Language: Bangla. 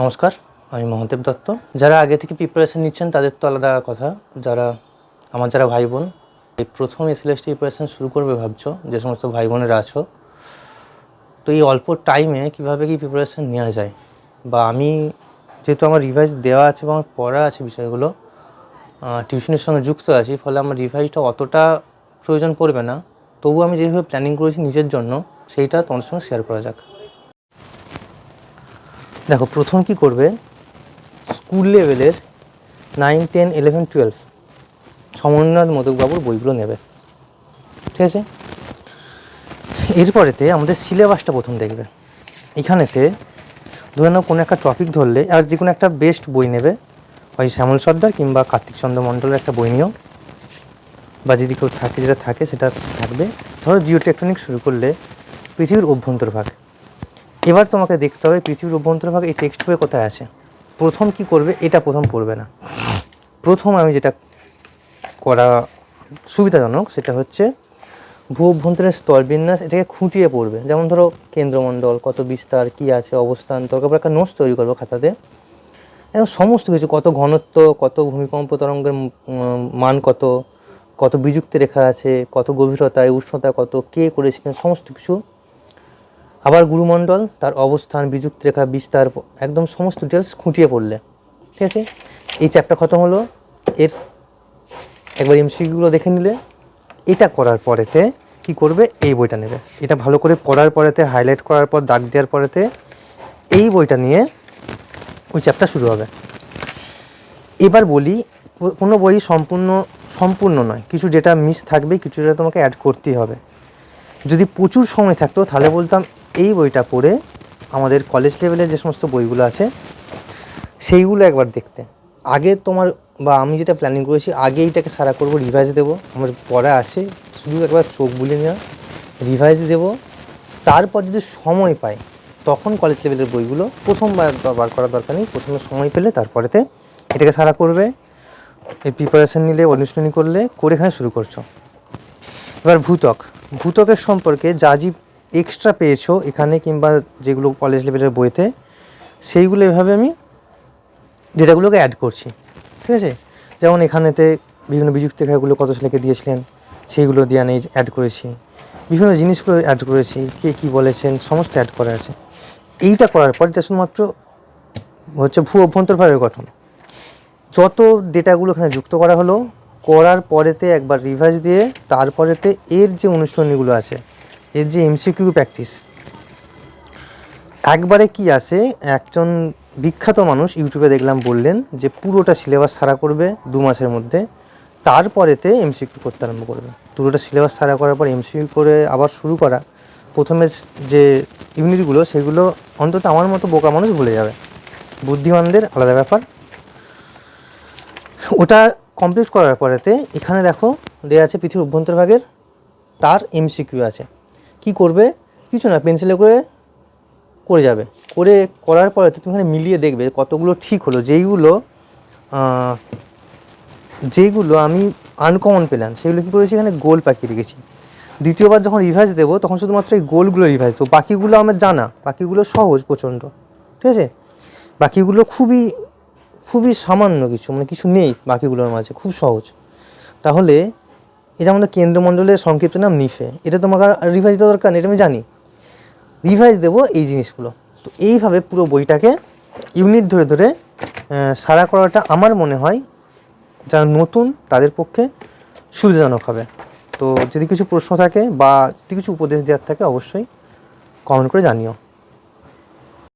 নমস্কার, আমি মহাদেব দত্ত। যারা আগে থেকে প্রিপারেশন নিচ্ছেন, তাদের তো আলাদা কথা। যারা, আমার যারা ভাই বোন এই প্রথম এসএলএসটি প্রিপারেশন শুরু করবে ভাবছ, যে সমস্ত ভাই বোনেরা আছো, তো এই অল্প টাইমে কীভাবে কি প্রিপারেশন নেওয়া যায়? বা আমি, যেহেতু আমার রিভাইজ দেওয়া আছে বা আমার পড়া আছে বিষয়গুলো টিউশনের সঙ্গে যুক্ত আছি, ফলে আমার রিভাইজটা অতটা প্রয়োজন পড়বে না। তবু আমি যেভাবে প্ল্যানিং করেছি নিজের জন্য, সেইটা তোমার সঙ্গে শেয়ার করা যাক। দেখো, প্রথম কি করবে? স্কুল লেভেলের nine ten eleven twelve Samarnath মোদকবাবুর বইগুলো নেবে। ঠিক আছে? এরপরেতে আমাদের সিলেবাসটা প্রথম দেখবে। এখানেতে ধরে নাও কোনো একটা টপিক ধরলে, আর যে কোনো একটা বেস্ট বই নেবে। হয় শ্যামল সর্দার কিংবা কার্তিক চন্দ্র মণ্ডলের একটা বই নিও। বা যদি কেউ থাকে, যেটা থাকে, সেটা থাকবে। ধরো জিও টেকট্রনিক শুরু করলে পৃথিবীর অভ্যন্তর অভ্যন্তরভাগ। এবার তোমাকে দেখতে হবে পৃথিবীর অভ্যন্তরভাগ এই টেক্সট বইয়ে কোথায় আছে। প্রথম কি করবে? এটা প্রথম পড়বে না। প্রথম আমি যেটা করা সুবিধাজনক সেটা হচ্ছে ভূ অভ্যন্তরের স্তরবিন্যাস এটাকে খুঁটিয়ে পড়বে। যেমন ধরো কেন্দ্রমণ্ডল, কত বিস্তার, কি আছে, অবস্থান দরকার পড়ে একটা নোটস তৈরি করবে খাতাতে। একদম সমস্ত কিছু, কত ঘনত্ব, কত ভূমিকম্প তরঙ্গের মান কত কত বিযুক্ত রেখা আছে, কত গভীরতায় উষ্ণতা কত কে করেছিলেন, সমস্ত কিছু আবার গুরুমণ্ডল, তার অবস্থান বিযুক্ত রেখা বিস্তার, একদম সমস্ত ডিটেলস খুঁটিয়ে পড়লে। ঠিক আছে? এই চ্যাপ্টার খতম হলো। এর একবার এমসিকিউগুলো দেখে নিলে। এটা করার পরেতে কি করবে? এই বইটা নেবে। এটা ভালো করে পড়ার পরেতে হাইলাইট করার পর, দাগ দেওয়ার পরেতে, এই বইটা নিয়ে ওই চ্যাপ্টার শুরু হবে। এবার বলি কোনো বই সম্পূর্ণ সম্পূর্ণ নয়। কিছু ডেটা মিস থাকবে, কিছু ডেটা তোমাকে অ্যাড করতেই হবে। যদি প্রচুর সময় থাকতো, তাহলে বলতাম এই বইটা পড়ে আমাদের কলেজ লেভেলের যে সমস্ত বইগুলো আছে, সেইগুলো একবার দেখতে। আগে তোমার বা আমি যেটা প্ল্যানিং করেছি, আগে এইটাকে সারা করব রিভাইজ দেবো। আমার পড়া আছে, শুধু একবার চোখ বুলে নেওয়া। রিভাইজ দেবো। তারপর যদি সময় পাই, তখন কলেজ লেভেলের বইগুলো প্রথমবার বার করার দরকার নেই। প্রথমে সময় পেলে তারপরেতে এটাকে সারা করবে। এই প্রিপারেশান নিলে, অনুশীলনী করলে, করে এখানে শুরু করছ। এবার ভূতক। ভূতকের সম্পর্কে যা যা এক্সট্রা পেয়েছ এখানে কিংবা যেগুলো কলেজ লেভেলের বইতে, সেইগুলো এভাবে আমি ডেটাগুলোকে অ্যাড করছি, ঠিক আছে? যেমন এখানেতে বিভিন্ন বিযুক্তি রেখাগুলো কত ছেলেকে দিয়েছিলেন, সেইগুলো দিয়ে আমি অ্যাড করেছি। বিভিন্ন জিনিসগুলো অ্যাড করেছি, কে কী বলেছেন, সমস্ত অ্যাড করা আছে। এইটা করার পর এটা শুধুমাত্র হচ্ছে ভূ অভ্যন্তরভাবের গঠন। যত ডেটাগুলো এখানে যুক্ত করা হলো, করার পরেতে একবার রিভাইজ দিয়ে, তারপরেতে এর যে অনুশীলনীগুলো আছে এর যে এমসিকিউ প্র্যাকটিস একবারে কি আসে একজন বিখ্যাত মানুষ ইউটিউবে দেখলাম বললেন যে পুরোটা সিলেবাস সারা করবে দু মাসের মধ্যে, তারপরেতে এমসিকিউ করতে আরম্ভ করবে। পুরোটা সিলেবাস সারা করার পর এমসিকিউ করে আবার শুরু করা প্রথমে যে ইউনিটগুলো সেগুলো অন্তত আমার মতো বোকা মানুষ ভুলে যাবে। বুদ্ধিমানদের আলাদা ব্যাপার। ওটা কমপ্লিট করার পরেতে এখানে দেখো দেওয়া আছে পৃথিবীর অভ্যন্তরভাগের, তার এমসিকিউ আছে। কি করবে? কিছু না পেন্সিলে করে করে যাবে। করে করার পরে তুমি এখানে মিলিয়ে দেখবে কতগুলো ঠিক হলো। যেইগুলো যেইগুলো আমি আনকমন পেলাম, সেগুলো কী করেছি? এখানে গোল পাকিয়ে রেখেছি। দ্বিতীয়বার যখন রিভাইজ দেবো, তখন শুধুমাত্র এই গোলগুলো রিভাইজ দেবো। বাকিগুলো আমার জানা, বাকিগুলো সহজ প্রচণ্ড। ঠিক আছে? বাকিগুলো খুবই খুবই সামান্য কিছু মানে কিছু নেই বাকিগুলোর মাঝে, খুব সহজ। তাহলে এটা আমাদের কেন্দ্রমণ্ডলের সংক্ষিপ্ত নাম নিফে। এটা তোমাকে রিভাইজ দেওয়া দরকার এটা আমি জানি। রিভাইজ দেবো এই জিনিসগুলো। তো এইভাবে পুরো বইটাকে ইউনিট ধরে ধরে সারা করাটা আমার মনে হয় যারা নতুন তাদের পক্ষে সুবিধাজনক হবে। তো যদি কিছু প্রশ্ন থাকে বা যদি কিছু উপদেশ দেওয়ার থাকে অবশ্যই কমেন্ট করে জানিও।